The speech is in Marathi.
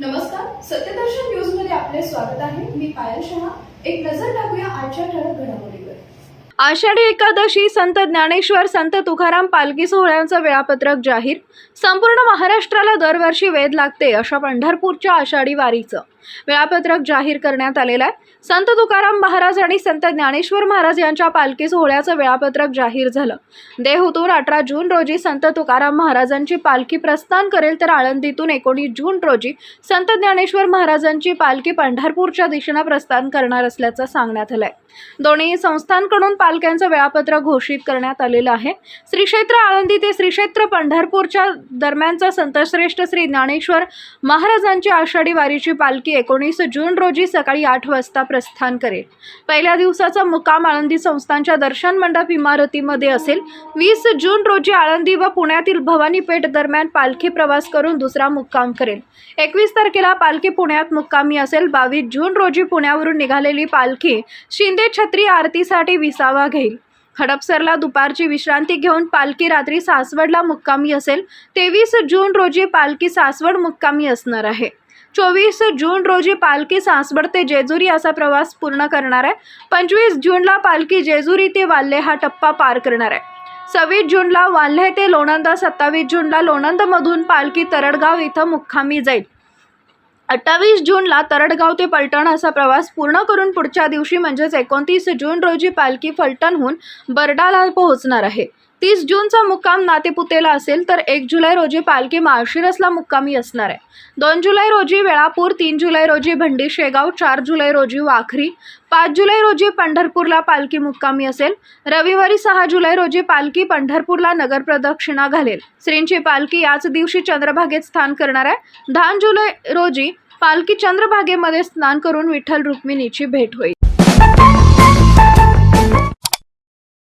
नमस्कार सत्यदर्शन न्यूजमध्ये आपले स्वागत आहे. मी पायल शहा. एक नजर टाकूया आजच्या ठळक घडामोडीवर. आषाढी एकादशी संत ज्ञानेश्वर संत तुकाराम पालखी सोहळ्यांचं वेळापत्रक जाहीर. संपूर्ण महाराष्ट्राला दरवर्षी वेध लागते अशा पंढरपूरच्या आषाढी वारीचं. वेळापत्रक जाहीर करण्यात आलेलं आहे. संत तुकाराम महाराज आणि संत ज्ञानेश्वर महाराज यांच्या पालखी सोहळ्याचं वेळापत्रक जाहीर झालं. देहूतून अठरा जून रोजी संत तुकाराम महाराजांची पालखी प्रस्थान करेल तर आळंदीतून एकोणीस जून रोजी संत ज्ञानेश्वर महाराजांची पालखी पंढरपूरच्या दिशेनं प्रस्थान करणार असल्याचं सांगण्यात आलंय. दोन्ही संस्थांकडून पालख्यांचं वेळापत्रक घोषित करण्यात आलेलं आहे. श्री क्षेत्र आळंदी ते श्री क्षेत्र पंढरपूरच्या दरम्यानचा संतश्रेष्ठ श्री ज्ञानेश्वर महाराजांची आषाढी वारीची पालखी एकोणीस जून रोजी सकाळी आठ वाजता प्रस्थान करेल. पहिल्या दिवसाचा मुक्काम आळंदी संस्थांच्या दर्शन मंडप इमारतीमध्ये असेल. वीस जून रोजी आळंदी व पुण्यातील भवानीपेठ दरम्यान पालखी प्रवास करून दुसरा मुक्काम करेल. एकवीस तारखेला पालखी पुण्यात मुक्कामी असेल. बावीस जून रोजी पुण्यावरून निघालेली पालखी शिंदे छत्री आरतीसाठी विसावा घेईल. हडपसरला दुपारची विश्रांती घेऊन पालखी रात्री सासवडला मुक्कामी असेल. तेवीस जून रोजी पालखी सासवड मुक्कामी असणार आहे. चोवीस जून रोजी पालखी सासवड ते जेजुरी असा प्रवास पूर्ण करणार आहे. पंचवीस जूनला पालखी जेजुरी ते वाल्हे हा टप्पा पार करणार आहे. सव्वीस जूनला वाल्हे ते लोणंदा सत्तावीस जूनला लोणंदमधून पालखी तरडगाव इथं मुक्कामी जाईल. अठ्ठावीस जूनला तरडगाव ते पलटण असा प्रवास पूर्ण करून पुढच्या दिवशी म्हणजेच एकोणतीस जून रोजी पालखी फलटणहून बरडाला पोहोचणार आहे. तीस जूनचा मुक्काम नातेपुतेला असेल तर एक जुलै रोजी पालखी माळशिरसला मुक्कामी असणार आहे. दोन जुलै रोजी वेळापूर तीन जुलै रोजी भंडी शेगाव चार जुलै रोजी वाखरी पाच जुलै रोजी पंढरपूरला पालखी मुक्कामी असेल. रविवारी सहा जुलै रोजी पालखी पंढरपूरला नगर प्रदक्षिणा घालेल. श्रींची पालखी याच दिवशी चंद्रभागेत स्थान करणार आहे. दहा जुलै रोजी पालखी चंद्रभागेमध्ये स्नान करून विठ्ठल रुक्मिणीची भेट होईल.